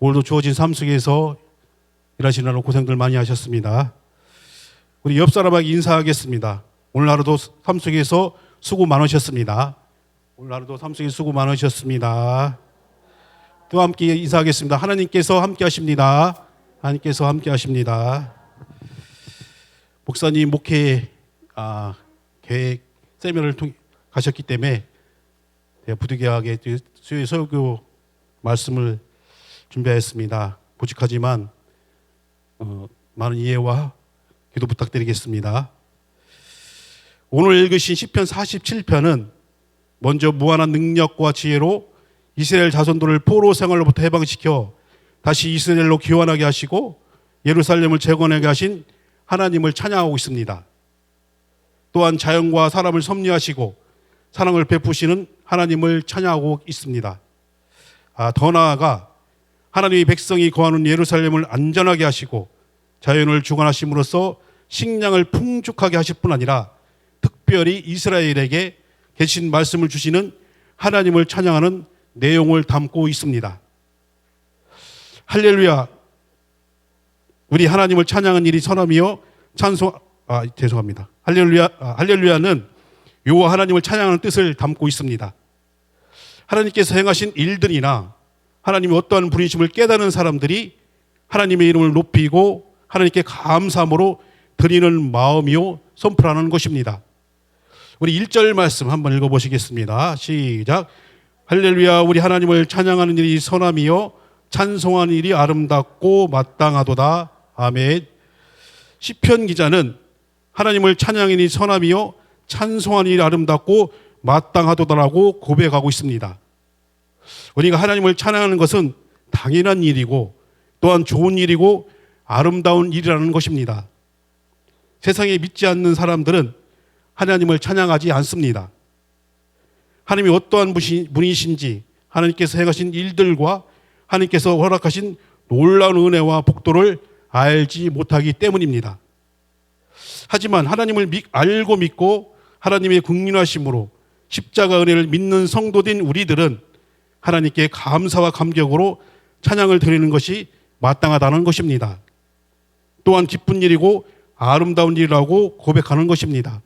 오늘도 주어진 삶 속에서 일하시느라 고생들 많이 하셨습니다. 우리 옆 사람에게 인사하겠습니다. 오늘 하루도 삶 속에서 수고 많으셨습니다. 오늘 하루도 삶 속에 수고 많으셨습니다. 또 함께 인사하겠습니다. 하나님께서 함께 하십니다. 하나님께서 함께 하십니다. 목사님 목회 아, 계획 세미나를 통 가셨기 때문에 부득이하게 수요일 설교 말씀을 준비하였습니다. 보직하지만 어, 많은 이해와 기도 부탁드리겠습니다. 오늘 읽으신 시편 47편은 먼저 무한한 능력과 지혜로 이스라엘 자손들을 포로 생활로부터 해방시켜 다시 이스라엘로 귀환하게 하시고 예루살렘을 재건하게 하신 하나님을 찬양하고 있습니다. 또한 자연과 사람을 섭리하시고 사랑을 베푸시는 하나님을 찬양하고 있습니다. 아, 더 나아가 하나님의 백성이 거하는 예루살렘을 안전하게 하시고 자연을 주관하심으로써 식량을 풍족하게 하실 뿐 아니라 특별히 이스라엘에게 계신 말씀을 주시는 하나님을 찬양하는 내용을 담고 있습니다. 할렐루야. 우리 하나님을 찬양하는 일이 선함이요 찬송 아 죄송합니다. 할렐루야 아, 할렐루야는 요 하나님을 찬양하는 뜻을 담고 있습니다. 하나님께서 행하신 일들이나 하나님이 어떠한 분이심을 깨닫는 사람들이 하나님의 이름을 높이고 하나님께 감사함으로 드리는 마음이요 선포하는 것입니다. 우리 1절 말씀 한번 읽어 보시겠습니다. 시작. 할렐루야 우리 하나님을 찬양하는 일이 선함이요 찬송하는 일이 아름답고 마땅하도다. 아멘. 시편 기자는 하나님을 찬양하는 일이 선함이요 찬송하는 일이 아름답고 마땅하도다라고 고백하고 있습니다. 우리가 하나님을 찬양하는 것은 당연한 일이고 또한 좋은 일이고 아름다운 일이라는 것입니다. 세상에 믿지 않는 사람들은 하나님을 찬양하지 않습니다. 하나님이 어떠한 분이신지 하나님께서 행하신 일들과 하나님께서 허락하신 놀라운 은혜와 복도를 알지 못하기 때문입니다. 하지만 하나님을 알고 믿고 하나님의 국민하심으로 십자가 은혜를 믿는 성도된 우리들은 하나님께 감사와 감격으로 찬양을 드리는 것이 마땅하다는 것입니다. 또한 기쁜 일이고 아름다운 일이라고 고백하는 것입니다.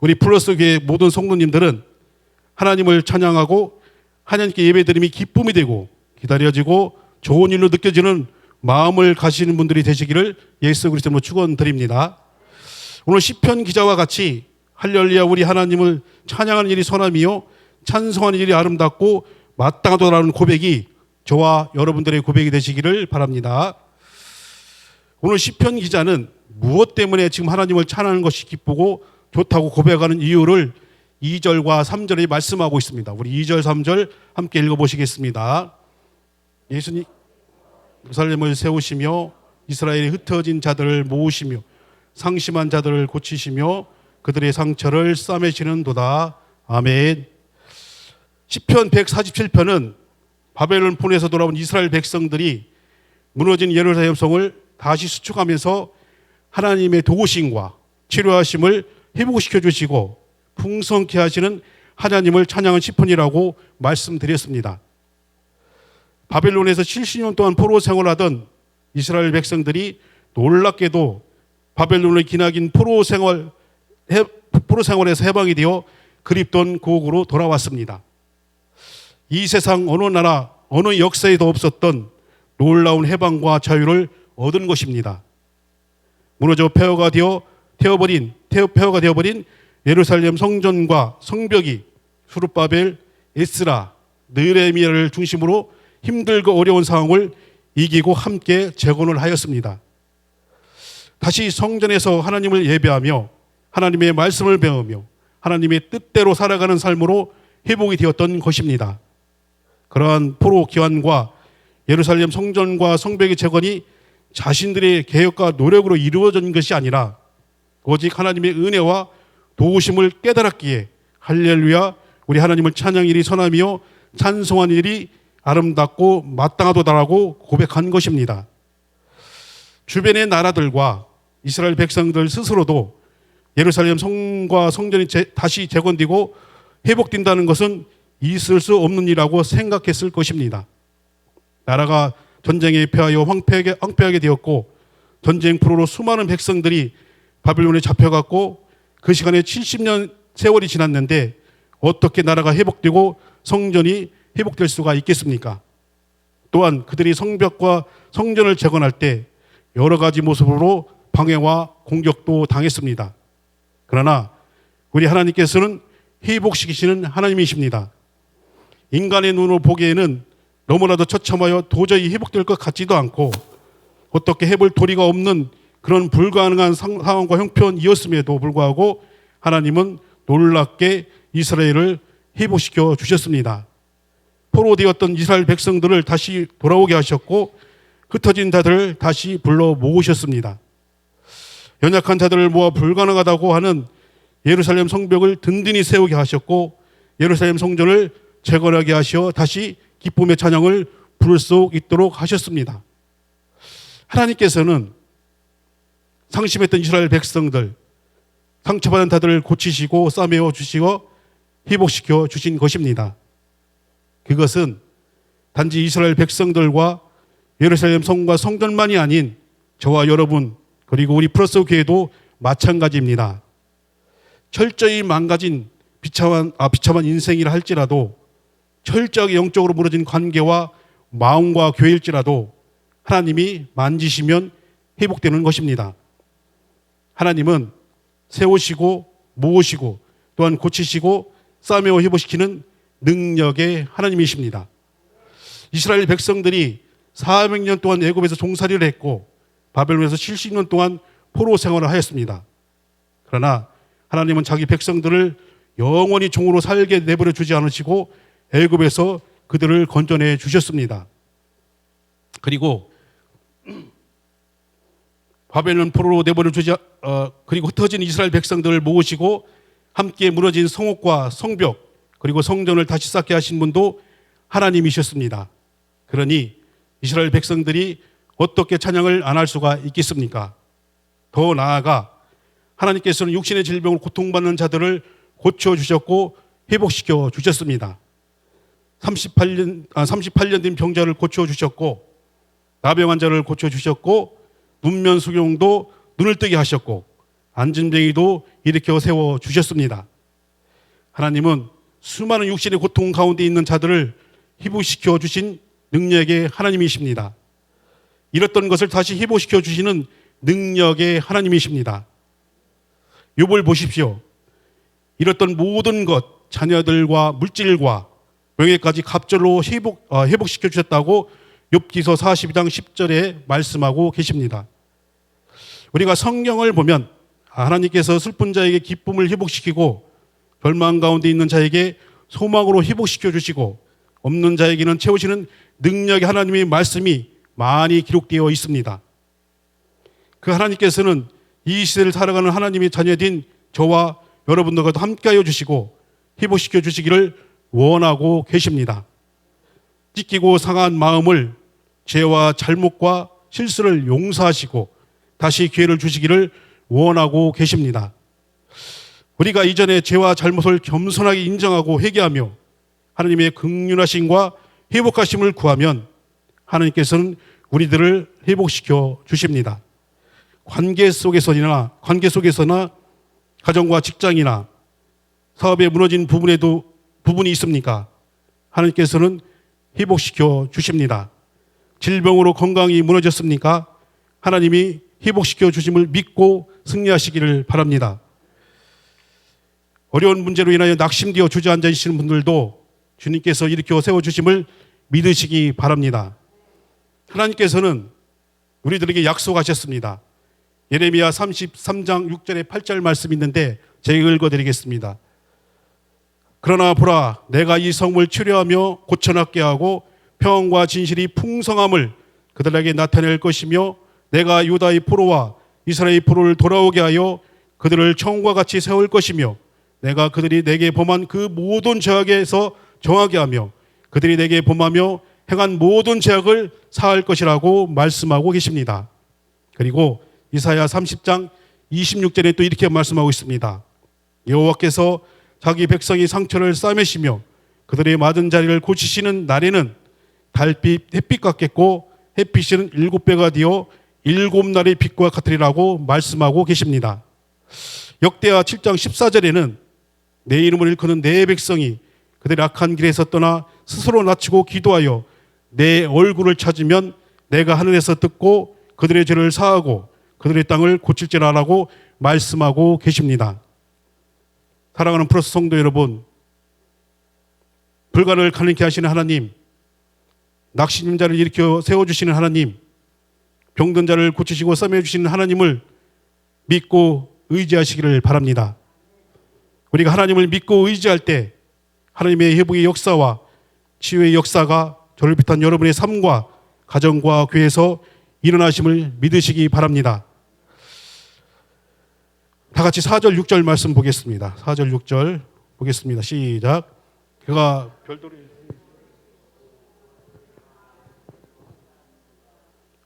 우리 플러스 교회 모든 성도님들은 하나님을 찬양하고 하나님께 예배드림이 기쁨이 되고 기다려지고 좋은 일로 느껴지는 마음을 가시는 분들이 되시기를 예수 그리스도로 축원드립니다. 오늘 시편 기자와 같이 할렐루야 우리 하나님을 찬양하는 일이 선함이요 찬송하는 일이 아름답고 마땅하도라는 고백이 저와 여러분들의 고백이 되시기를 바랍니다. 오늘 시편 기자는 무엇 때문에 지금 하나님을 찬양하는 것이 기쁘고 좋다고 고백하는 이유를 2절과 3절에 말씀하고 있습니다. 우리 2절, 3절 함께 읽어보시겠습니다. 예수님 예루살렘을 세우시며 이스라엘에 흩어진 자들을 모으시며 상심한 자들을 고치시며 그들의 상처를 싸매시는 도다. 아멘. 시편 147편은 바벨론 폰에서 돌아온 이스라엘 백성들이 무너진 예루살렘 성을 다시 수축하면서 하나님의 도우심과 치료하심을 회복시켜 주시고 풍성케 하시는 하나님을 찬양한 시편이라고 말씀드렸습니다. 바벨론에서 70년 동안 포로 생활하던 이스라엘 백성들이 놀랍게도 바벨론을 기나긴 포로 생활 포로 생활에서 해방이 되어 그립던 고국으로 돌아왔습니다. 이 세상 어느 나라 어느 역사에도 없었던 놀라운 해방과 자유를 얻은 것입니다. 무너져 폐허가 되어 태워버린 폐허가 되어버린 예루살렘 성전과 성벽이 수르바벨, 에스라, 느레미야를 중심으로 힘들고 어려운 상황을 이기고 함께 재건을 하였습니다. 다시 성전에서 하나님을 예배하며 하나님의 말씀을 배우며 하나님의 뜻대로 살아가는 삶으로 회복이 되었던 것입니다. 그러한 포로 기환과 예루살렘 성전과 성벽의 재건이 자신들의 개혁과 노력으로 이루어진 것이 아니라 오직 하나님의 은혜와 도우심을 깨달았기에 할렐루야 우리 하나님을 찬양 일이 선함이요 찬송한 일이 아름답고 마땅하도다라고 고백한 것입니다. 주변의 나라들과 이스라엘 백성들 스스로도 예루살렘 성과 성전이 다시 재건되고 회복된다는 것은 있을 수 없는 일이라고 생각했을 것입니다. 나라가 전쟁에 패하여 황폐하게, 황폐하게 되었고 전쟁 프로로 수많은 백성들이 바벨론에 잡혀갔고 그 시간에 70년 세월이 지났는데 어떻게 나라가 회복되고 성전이 회복될 수가 있겠습니까? 또한 그들이 성벽과 성전을 재건할 때 여러 가지 모습으로 방해와 공격도 당했습니다. 그러나 우리 하나님께서는 회복시키시는 하나님이십니다. 인간의 눈으로 보기에는 너무나도 처참하여 도저히 회복될 것 같지도 않고 어떻게 해볼 도리가 없는 그런 불가능한 상- 상황과 형편이었음에도 불구하고 하나님은 놀랍게 이스라엘을 회복시켜 주셨습니다. 포로되었던 이스라엘 백성들을 다시 돌아오게 하셨고 흩어진 자들을 다시 불러 모으셨습니다. 연약한 자들을 모아 불가능하다고 하는 예루살렘 성벽을 든든히 세우게 하셨고 예루살렘 성전을 재건하게 하시어 다시 기쁨의 찬양을 부를 수 있도록 하셨습니다. 하나님께서는 상심했던 이스라엘 백성들 상처받은 자들을 고치시고 싸매어 주시고 회복시켜 주신 것입니다. 그것은 단지 이스라엘 백성들과 예루살렘 성과 성전만이 아닌 저와 여러분 그리고 우리 플러스 교회도 마찬가지입니다. 철저히 망가진 비참한 아 비참한 인생이라 할지라도 철저하게 영적으로 무너진 관계와 마음과 교회일지라도 하나님이 만지시면 회복되는 것입니다. 하나님은 세우시고 모으시고 또한 고치시고 싸매어 회복시키는 능력의 하나님이십니다. 이스라엘 백성들이 400년 동안 애굽에서 종살이를 했고 바벨론에서 70년 동안 포로 생활을 하였습니다. 그러나 하나님은 자기 백성들을 영원히 종으로 살게 내버려 주지 않으시고 애굽에서 그들을 건져내 주셨습니다. 그리고 바벨론 포로로 내버려 주지 어, 그리고 흩어진 이스라엘 백성들을 모으시고 함께 무너진 성읍과 성벽 그리고 성전을 다시 쌓게 하신 분도 하나님이셨습니다. 그러니 이스라엘 백성들이 어떻게 찬양을 안 할 수가 있겠습니까? 더 나아가 하나님께서는 육신의 질병을 고통받는 자들을 고쳐 주셨고 회복시켜 주셨습니다. 38년 아, 38년 된 병자를 고쳐 주셨고 나병 환자를 고쳐 주셨고 눈면 수경도 눈을 뜨게 하셨고 안진뱅이도 일으켜 세워 주셨습니다. 하나님은 수많은 육신의 고통 가운데 있는 자들을 회복시켜 주신 능력의 하나님이십니다. 잃었던 것을 다시 회복시켜 주시는 능력의 하나님이십니다. 욥을 보십시오. 잃었던 모든 것, 자녀들과 물질과 명예까지 갑절로 회복, 어, 회복시켜 주셨다고 욥기서 42장 10절에 말씀하고 계십니다. 우리가 성경을 보면 하나님께서 슬픈 자에게 기쁨을 회복시키고 절망 가운데 있는 자에게 소망으로 회복시켜 주시고 없는 자에게는 채우시는 능력의 하나님의 말씀이 많이 기록되어 있습니다. 그 하나님께서는 이 시대를 살아가는 하나님의 자녀된 저와 여러분들과도 함께하여 주시고 회복시켜 주시기를 원하고 계십니다. 찢기고 상한 마음을 죄와 잘못과 실수를 용서하시고 다시 기회를 주시기를 원하고 계십니다. 우리가 이전에 죄와 잘못을 겸손하게 인정하고 회개하며 하나님의 극률하심과 회복하심을 구하면 하나님께서는 우리들을 회복시켜 주십니다. 관계 속에서나 관계 속에서나 가정과 직장이나 사업에 무너진 부분에도 부분이 있습니까? 하나님께서는 회복시켜 주십니다. 질병으로 건강이 무너졌습니까? 하나님이 회복시켜 주심을 믿고 승리하시기를 바랍니다. 어려운 문제로 인하여 낙심되어 주저앉아 계시는 분들도 주님께서 일으켜 세워 주심을 믿으시기 바랍니다. 하나님께서는 우리들에게 약속하셨습니다. 예레미야 33장 6절에 8절 말씀 있는데 제가 읽어 드리겠습니다. 그러나 보라 내가 이 성을 치료하며 고쳐놨게 하고 평안과 진실이 풍성함을 그들에게 나타낼 것이며 내가 유다의 포로와 이스라엘 포로를 돌아오게 하여 그들을 처음과 같이 세울 것이며 내가 그들이 내게 범한 그 모든 죄악에서 정하게 하며 그들이 내게 범하며 행한 모든 죄악을 사할 것이라고 말씀하고 계십니다. 그리고 이사야 30장 26절에 또 이렇게 말씀하고 있습니다. 여호와께서 자기 백성이 상처를 싸매시며 그들의 맞은 자리를 고치시는 날에는 달빛 햇빛 같겠고 햇빛은 일곱 배가 되어 일곱 날의 빛과 같으리라고 말씀하고 계십니다. 역대하 7장 14절에는 내 이름을 일컫는 내 백성이 그들의 악한 길에서 떠나 스스로 낮추고 기도하여 내 얼굴을 찾으면 내가 하늘에서 듣고 그들의 죄를 사하고 그들의 땅을 고칠지라라고 말씀하고 계십니다. 사랑하는 프로스 성도 여러분, 불가를 가능케 하시는 하나님, 낙심인 자를 일으켜 세워주시는 하나님, 병든 자를 고치시고 싸매주시는 하나님을 믿고 의지하시기를 바랍니다. 우리가 하나님을 믿고 의지할 때 하나님의 회복의 역사와 치유의 역사가 저를 비롯한 여러분의 삶과 가정과 교회에서 일어나심을 믿으시기 바랍니다. 다 같이 4절 6절 말씀 보겠습니다. 4절 6절 보겠습니다. 시작. 그가 별도로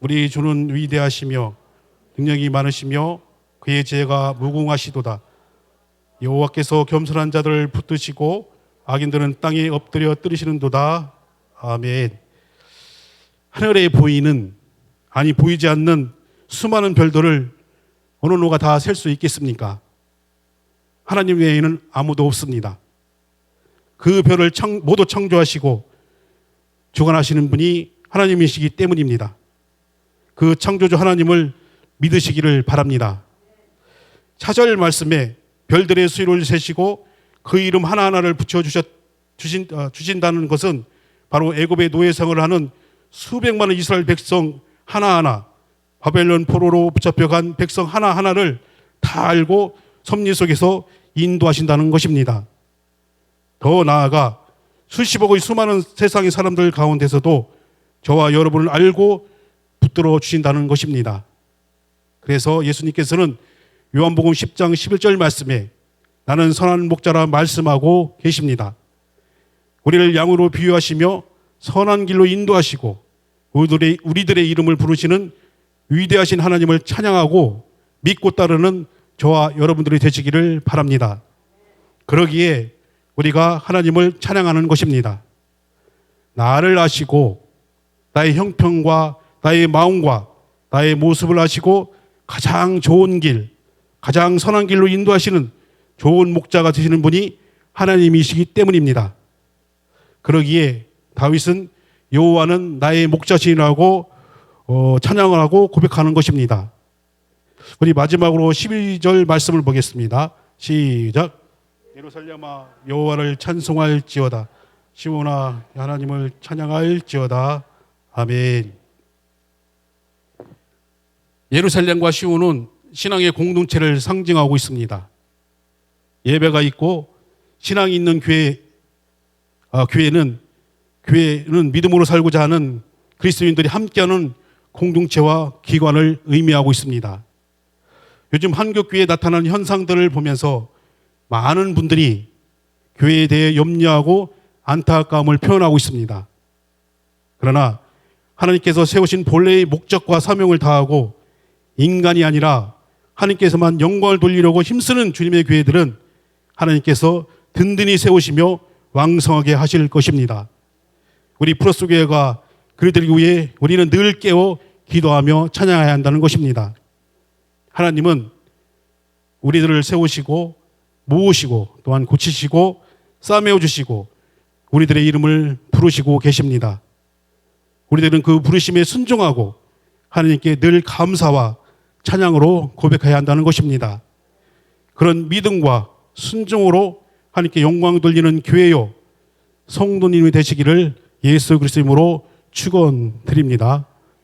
우리 주는 위대하시며 능력이 많으시며 그의 죄가 무궁하시도다. 여호와께서 겸손한 자들을 붙드시고 악인들은 땅에 엎드려 뜨르시는도다. 아멘. 하늘에 보이는 아니 보이지 않는 수많은 별들을 어느 누가 다 셀 수 있겠습니까? 하나님 외에는 아무도 없습니다. 그 별을 청, 모두 창조하시고 주관하시는 분이 하나님이시기 때문입니다. 그 창조주 하나님을 믿으시기를 바랍니다. 차절 말씀에 별들의 수위를 세시고 그 이름 하나하나를 붙여 주셨 주신 어, 주신다는 것은 바로 애굽의 노예성을 하는 수백만의 이스라엘 백성 하나하나 바벨론 포로로 붙잡혀간 백성 하나하나를 다 알고 섭리 속에서 인도하신다는 것입니다. 더 나아가 수십억의 수많은 세상의 사람들 가운데서도 저와 여러분을 알고 붙들어 주신다는 것입니다. 그래서 예수님께서는 요한복음 10장 11절 말씀에 나는 선한 목자라 말씀하고 계십니다. 우리를 양으로 비유하시며 선한 길로 인도하시고 우리들의, 이름을 부르시는 위대하신 하나님을 찬양하고 믿고 따르는 저와 여러분들이 되시기를 바랍니다. 그러기에 우리가 하나님을 찬양하는 것입니다. 나를 아시고 나의 형편과 나의 마음과 나의 모습을 아시고 가장 좋은 길, 가장 선한 길로 인도하시는 좋은 목자가 되시는 분이 하나님이시기 때문입니다. 그러기에 다윗은 여호와는 나의 목자신이라고 어, 찬양을 하고 고백하는 것입니다. 우리 마지막으로 12절 말씀을 보겠습니다. 시작. 예루살렘아 여호와를 찬송할지어다. 시온아 하나님을 찬양할지어다. 아멘. 예루살렘과 시온은 신앙의 공동체를 상징하고 있습니다. 예배가 있고 신앙이 있는 교회, 아, 교회는 교회는 믿음으로 살고자 하는 그리스도인들이 함께하는 공동체와 기관을 의미하고 있습니다. 요즘 한국 교회에 나타나는 현상들을 보면서 많은 분들이 교회에 대해 염려하고 안타까움을 표현하고 있습니다. 그러나 하나님께서 세우신 본래의 목적과 사명을 다하고 인간이 아니라 하나님께서만 영광을 돌리려고 힘쓰는 주님의 교회들은 하나님께서 든든히 세우시며 왕성하게 하실 것입니다. 우리 프로스 교회가 그들을 위해 우리는 늘 깨어 기도하며 찬양해야 한다는 것입니다. 하나님은 우리들을 세우시고 모으시고 또한 고치시고 싸매어 주시고 우리들의 이름을 부르시고 계십니다. 우리들은 그 부르심에 순종하고 하나님께 늘 감사와 찬양으로 고백해야 한다는 것입니다. 그런 믿음과 순종으로 하나님께 영광 돌리는 교회요 성도님이 되시기를 예수 그리스도 이름으로 축원드립니다.